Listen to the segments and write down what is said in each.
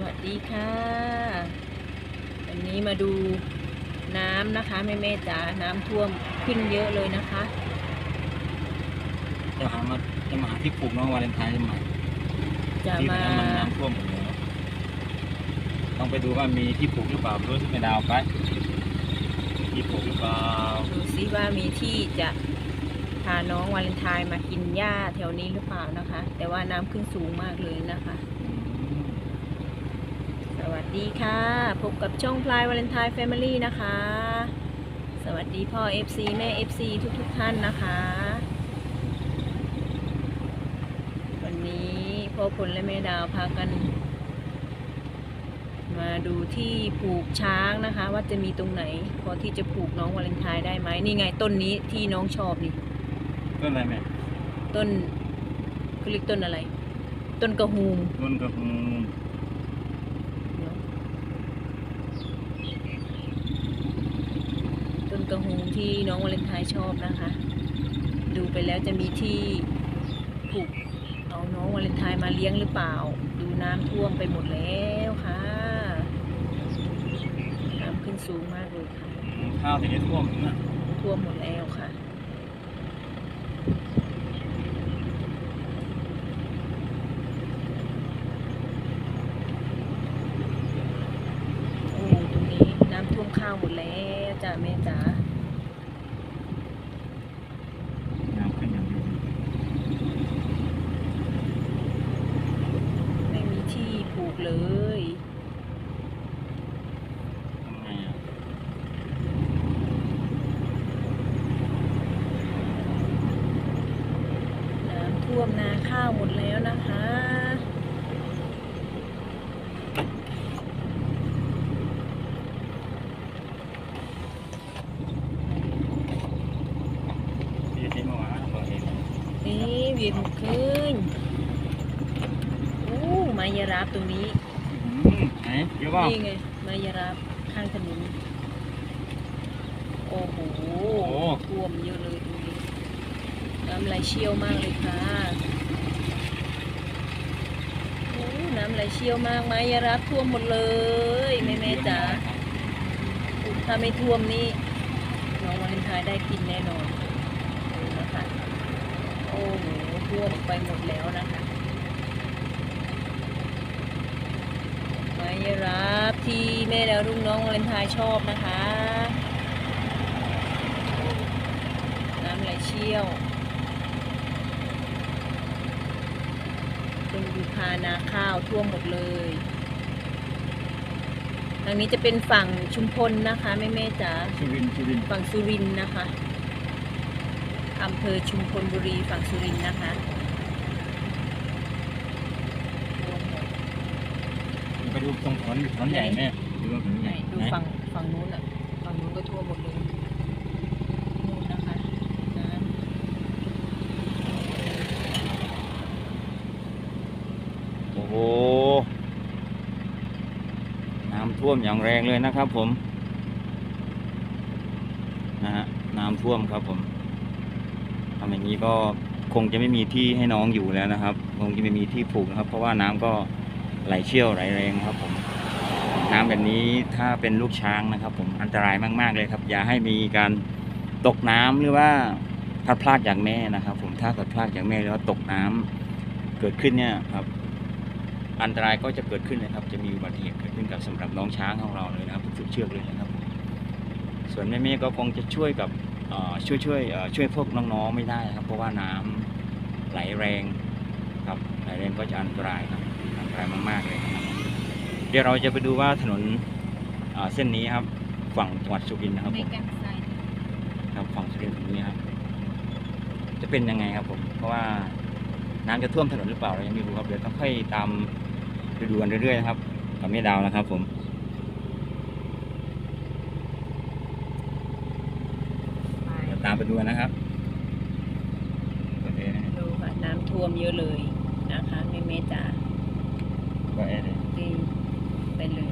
วัสดีค่ะ วันนี้มาดูน้ำนะคะแม่แม่ๆจ๋าน้ำท่วมขึ้นเยอะเลยนะคะ จะหามาจะมาหาที่ปลูกน้องวาเลนไทน์ใหม่จะที่มานั้นมันน้ำท่วมหมดเลยต้องไปดูว่ามีที่ปลูกหรือเปล่ารู้ที่ไม่ดาวไปที่ปลูกหรือเปล่าดูซิว่ามีที่จะพาน้องวาเลนไทน์มากินหญ้าแถวนี้หรือเปล่านะคะ แต่ว่าน้ำขึ้นสูงมากเลยนะคะสวั สดีค่ะ พบกับช่องพลายวาเลนไทน์แฟมิลี่นะคะ สวัสดีพ่อ FC แม่ FC ทุกทุกๆท่านนะคะ วันนี้พ่อพลและแม่ดาวพากัน มาดูที่ผูกช้างนะคะ ว่าจะมีตรงไหน พอที่จะผูกน้องวาเลนไทน์ได้ไหมนี่ไงต้นนี้ที่น้องชอบนี่ต้นอะไรแม่ต้นเขาเรียกต้นอะไร ต้นกระฮูมต้นกระหูต้น กระฮูมที่น้องวาเลนไทน์ชอบนะคะ ดูไปแล้วจะมีที่ผูกเอาน้องวาเลนไทน์มาเลี้ยงหรือเปล่า ดูน้ำท่วมไปหมดแล้วค่ะน้ำขึ้นสูงมากเลยค่ะข้าวที่ได้ท่วมนะท่วมหมดแล้วค่ะโอ้ตรงนี้น้ำท่วมข้าวหมดแล้วจ้าแม่จ๋า น้ำขึ้นอย่างเดียว ไม่มีที่ปลูกเลย ทำไงอะ น้ำท่วมนาข้าวหมดแล้วนะคะ พี่ที่เมื่อวานเราเห็น นี่เวียนขึ้นอู้ มายารับตรงนี้อืมไหนเยอะเปล่านี่ไงมายารับข้างถนนโอ้โหท่วมเยอะเลยตรงนี้น้ำไหลเชี่ยวมากเลยค่ะโอ้น้ำไหลเชี่ยวมากมายารับท่วมหมดเลยแม่แม่ๆจ๋าถ้าไม่ท่วมนี่น้องวาเลนไทน์ได้กินแน่นอนนะคะโอ้โหท่วมไปหมดแล้วนะคะ ไม้รับที่แม่แล้วรุ่งน้องวาเลนไทน์ชอบนะคะ น้ำไหลเชี่ยวตรงยูคานาข้าวท่วมหมดเลยทางนี้จะเป็นฝั่งชุมพลนะคะแม่แม่ๆจ๋าสุรินทร์สุรินทร์ฝั่งสุรินทร์นะคะอำเภอชุมพลบุรีฝั่งสุรินทร์นะคะ ไปดูตรงถนนถนนใหญ่แม่ดูตรงถนนใหไหนญ่ดูไหนฝั่งฝั่งนู้นอะฝั่งนู้นก็ทั่วมหมดเลยนู่นนะคะน้โอ้โห น้ำท่วมอย่างแรงเลยนะครับผม นะฮะ น้ำท่วมครับผมทำอย่างนี้ก็คงจะไม่มีที่ให้น้องอยู่แล้วนะครับ คงจะไม่มีที่ผูกนะครับ เพราะว่าน้ำก็ ไหลเชี่ยวไหลแรงครับผมน้ำแบบนี้ถ้าเป็นลูกช้างนะครับ ผมอันตรายมาก ๆเลยครับ อย่าให้มีการตกน้ำหรือว่าพลัดพรากจากแม่นะครับ ผมถ้าเกิดพลาดจากแม่แล้วตกน้ำเกิดขึ้นเนี่ยครับ อันตรายก็จะเกิดขึ้นเลยครับ จะมีอุบัติเหตุเกิดขึ้นกับสำหรับน้องช้างของเราเลยนะครับสุดเชือกเลยนะครับ ส่วนแม่ๆก็คงจะช่วยกับช่วยช่วยช่วยพวกน้องๆไม่ได้ครับ เพราะว่าน้ำไหลแรงครับไหลแรงก็จะอันตรายครับ อันตรายมากๆเลยนะครับเดี๋ยวเราจะไปดูว่าถนนเอ่อเส้นนี้ครับ ฝั่งจังหวัดสุรินทร์นะครับำผไม่มกันไซด์ครับฝั่งสุรินทร์ตรงนี้ครับ จะเป็นยังไงครับผม เพราะว่าน้ำจะท่วมถนนหรือเปล่าเรายังไม่รู้ครับเดี๋ยวต้องค่อยตามไปดูกันเรื่อยๆนะครับกับแม่ดาวนะครับ ผมเดี๋ยวตามไปดูกันนะครับโอเคนะดูค่ะน้ำท่วมเยอะเลยนะคะแม่แม่ๆจ๋า ก็เอ๊ะเลยดีไปเลย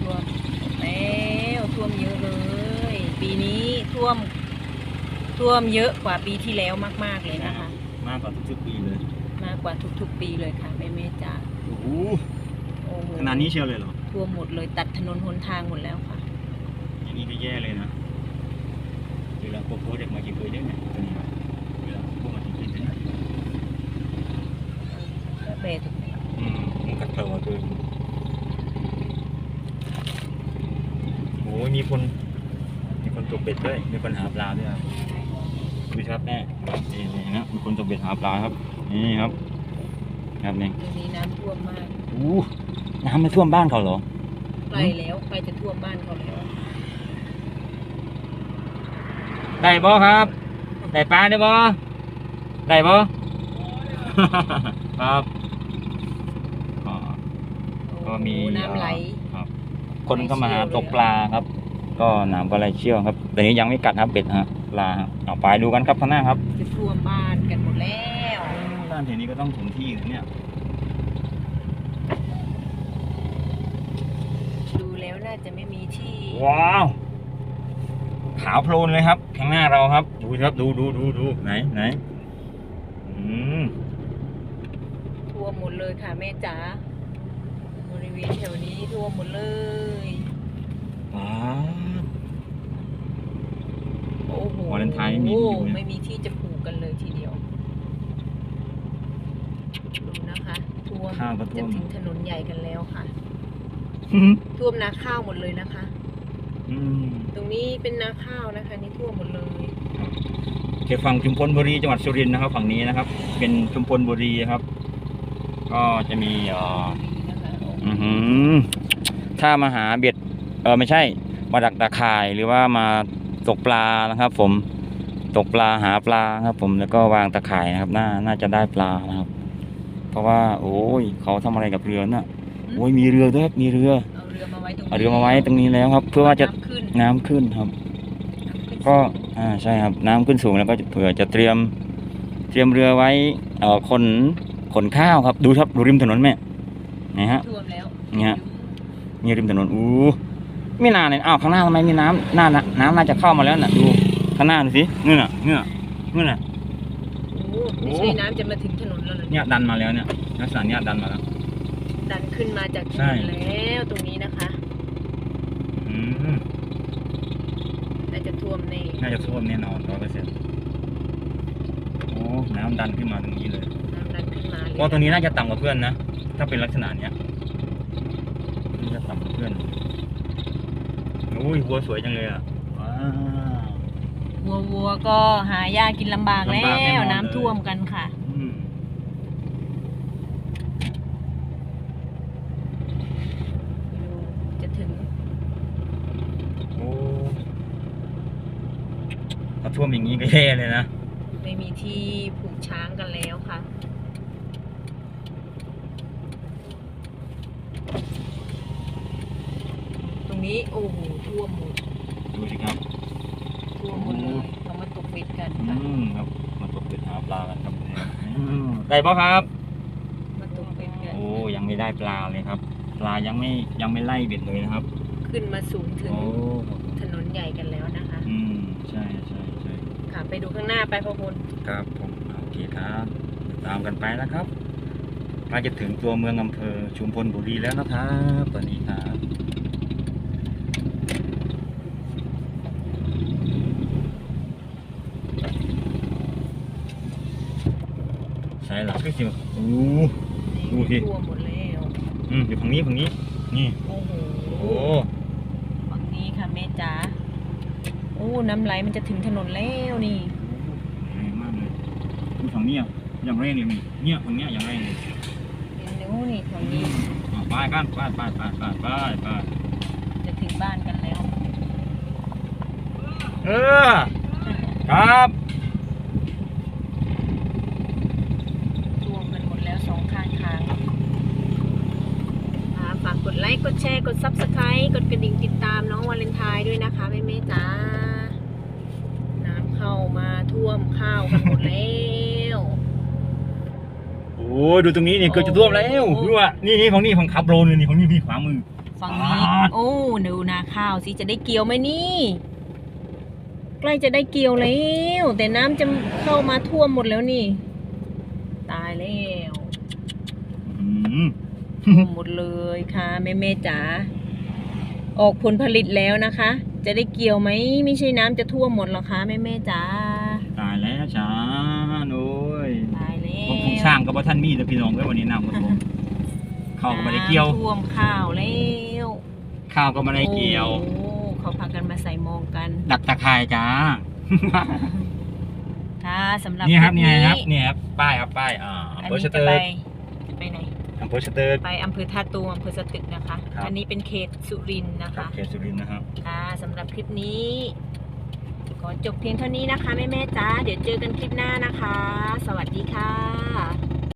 ท่วมแล้วท่วมเยอะเลย ปีนี้ท่วมท่วมเยอะกว่าปีที่แล้วมาก ๆเลยนะคะ มากกว่าทุกๆปีเลย มากกว่าทุกๆ ปีเลยค่ะแม่แม่จ๋าโอ้โหโอ้โหขนาดนี้เชียวเลยเหรอท่วมหมดเลยตัดถนนหนทางหมดแล้วค่ะ อย่างนี้ก็แย่เลยนะเวลาพวกพวกเด็กมากินเคยได้ไหมตัวนี้เวลาพวกมากินเคยได้ไหม แล้วเบรถูกไหมอืมมันกัดเต่าตัวโอ้ยมีคน มีคนตกเบ็ดด้วย มีคนหาปลาด้วยครับดูครับแม่ครับนี่นี่นะมีคนตกเบ็ดหาปลาครับ นี่ครับ ครับนี่ตรงนี้น้ำท่วมมากอู้น้ำมาท่วมบ้านเขาเหรอใกล้แล้วใกล้จะท่วมบ้านเขาแล้วได้บ่ครับ ได้ปลาได้บ่ได้บ่ ครับอ๋อก็ มีโอ้โหน้ำไหล ครับคนก็มาหาตกปลาครับ ก็น้ำก็ไหลเชี่ยวครับแต่นี้ยังไม่กัดครับเบ็ดฮะปลาครับเอาไปดูกันครับข้างหน้าครับจะท่วมบ้านกันหมดแล้วบ้านแถวนี้ก็ต้องถมที่นะเนี่ยดูแล้วน่าจะไม่มีที่ว้าวขาวโพลนเลยครับ ข้างหน้าเราครับ ดูครับดูดูดูดูไหนไหนอืม ท่วมหมดเลยค่ะแม่จ๋าบ ริเวณแถวนี้ท่วมหมดเลยว้าวโอ้โหวาเลนไทน์ไม่มีที่อยู่เนี่ยไม่มีที่จะผูกกันเลยทีเดียวดูนะคะท่วมข้าวก็จะท่วมถึงถนนใหญ่กันแล้วค่ะท่วมนาข้าวหมดเลยนะคะ อืมตรงนี้เป็นนาข้าวนะคะ นี่ท่วมหมดเลยเขตฝั่งชุมพลบุรีจังหวัดสุรินทร์นะครับ ฝั่งนี้นะครับ เป็นชุมพลบุรีครับ ก็จะมีเอ่อ ถ้ามาหาเบ็ด เออไม่ใช่ มาดักตะข่ายหรือว่ามาตกปลานะครับ ผม ตกปลาหาปลาครับ ผมแล้วก็วางตะข่ายนะครับ น่า น่าจะได้ปลานะครับ เพราะว่า โอ้ยเขาทำอะไรกับเรือน่ะ โอ้ยมีเรือด้วยครับมีเรือ เอาเรือมาไว้ตรงนี้เอาเรือมาไว้ตรงนี้แล้วครับ เพื่อว่าจะน้ำขึ้นน้ำขึ้นครับน้ำขึ้นก็สูงอ่าใช่ครับน้ำขึ้นสูงแล้วก็เผื่อจะเตรียม เตรียมเรือไว้เอ่อขนขนข้าวครับ ดูครับดูริมถนนแม่ ไหนฮะท่วมแล้วเนี่ยนี่ริมถนนอู้ไม่นานเลยอ้าวข้างหน้าทำไมมีน้ำหน้าน่ะน้ำน่าจะเข้ามาแล้วน่ะดูข้างหน้าดูสินี่น่ะนี่น่ะนี่น่ะโอ้ไม่ใช่น้ำจะมาถึงถนนแล้วเหรอเนี่ยดันมาแล้วเนี่ยลักษณะเนี้ยดันมาแล้วดันขึ้นมาจากถใช่นนแล้วตรงนี้นะคะอืมน่าจะท่วมแน่น่าจะท่วมแน่นอนร้อยเปอร์เซ็นต์โอ้น้ำดันขึ้นมาตรงนี้เลยน้ำดันขึ้นมาเลยเพราะตรงนี้น่าจะต่ำกว่าเพื่อนนะ ถ้าเป็นลักษณะเนี้ยน่าจะต่ำกว่าเพื่อนอุ้ยวัวสวยจังเลยอะว้าววัววัวๆก็หายากินลำบากแล้ลำบากแน่นวอนน้ำเลยท่วมกันค่ะ อืมจะถึงโอ้ถ้าท่วมอย่างนี้ก็แย่เลยนะ ไม่มีที่ผูกช้างกันแล้วค่ะ ตรง นี้โอ้โหท่วมหมดดูสิครับ ท่วมหมดเลยเรามาตกเบ็ดกันอืค่ะมครับมาตกเป็ดหาปลากันครับอืมได้ปะครับ มาตกเบ็ดกันโอ้ยังไม่ได้ปลาเลยครับ ปลายังไม่ยังไม่ไล่เบ็ดเลยนะครับ ขึ้นมาสูงถึงโอ้ถนนใหญ่กันแล้วนะคะ อืมใช่ใช่ใช่ค่ะ ไปดูข้างหน้าไปพอพลครับผมโอเคครับตามกันไปนะครับใกล้จะถึงตัวเมืองอำเภอชุมพลบุรีแล้วนะครับ ตอนนี้ครับ ใช่หลักก็สิโอ้ดูสิท่วมหมดแล้วอืมอยู่ฝั่งนี้ฝั่งนี้ นี่ โอ้โหโอ้ฝั่งนี้ค่ะแม่จ๋าโอ้น้ำไหลมันจะถึงถนนแล้วนี่แรงมากเลยดูฝั่งนี้อะอย่างแรงเลยนี่เนี่ยฝั่งเนี้ยอย่างแรงเลยเห็นนิ้วนี่ฝั่งนี้อะไปกันไปไปไปไปไปไปจะถึงบ้านกันแล้ว เออ ครับ ท่วมกันหมดแล้วสองข้างทางค่ะ ฝากกดไลค์ กดแชร์ กด Subscribe กดกระดิ่งติดตามน้องวาเลนไทน์ด้วยนะคะแม่เมจ๋าน้ำเข้ามาท่วมข้าวกันหมดแล้วโอ้ยดูตรงนี้นี่เกือบจะท่วมแล้วดูว่านี่นี่ของนี่ของขับโรนเลยนี่ของนี่พี่ขวามือ ฝั่งนี้อ่าโอ้ดูนาข้าวสิจะได้เกี่ยวไหมนี่ ใกล้จะได้เกี่ยวแล้ว แต่น้ำจะเข้ามาท่วมหมดแล้วนี่ ตายแล้ว ท่วม หมดเลยค่ะแม่แม่ๆจ๋าออกผลผลิตแล้วนะคะ จะได้เกี่ยวไหมไม่ใช่น้ำจะท่วมหมดหรอคะแม่แม่ๆจ๋าตายแล้วจ้าโอ้ยตายแล้พวกผู้วช่างก็บ่ท่านมีแต่พี่น้องเอ้ยวันนี้น้ำมาท่วมข้าวก็ไม่ได้เกี่ยวน้ำท่วมข้าวแล้วข้าวก็ไม่ได้เกี่ยว โอ้เขาพากันมาใส่มองกัน ดักตะไคร่จ้า ค่ะสำหรับนี่ครับลินี่ปครับนี่ครับป้ายครับป้ายอ่าอันอำเภอนี้สจะเตอไปร์จะไปไหน อำเภอสเตอร์ไปอำเภอท่าตูมอำเภอสตึกนะคะ ครับ อันนี้เป็นเขตสุรินทร์นะครัคะบเขตสุรินทร์นะครับค่ะสำหรับคลิปนี้ขอจบเพียงเท่านี้นะคะแม่แม่ๆจ้า เดี๋ยวเจอกันคลิปหน้านะคะ สวัสดีค่ะ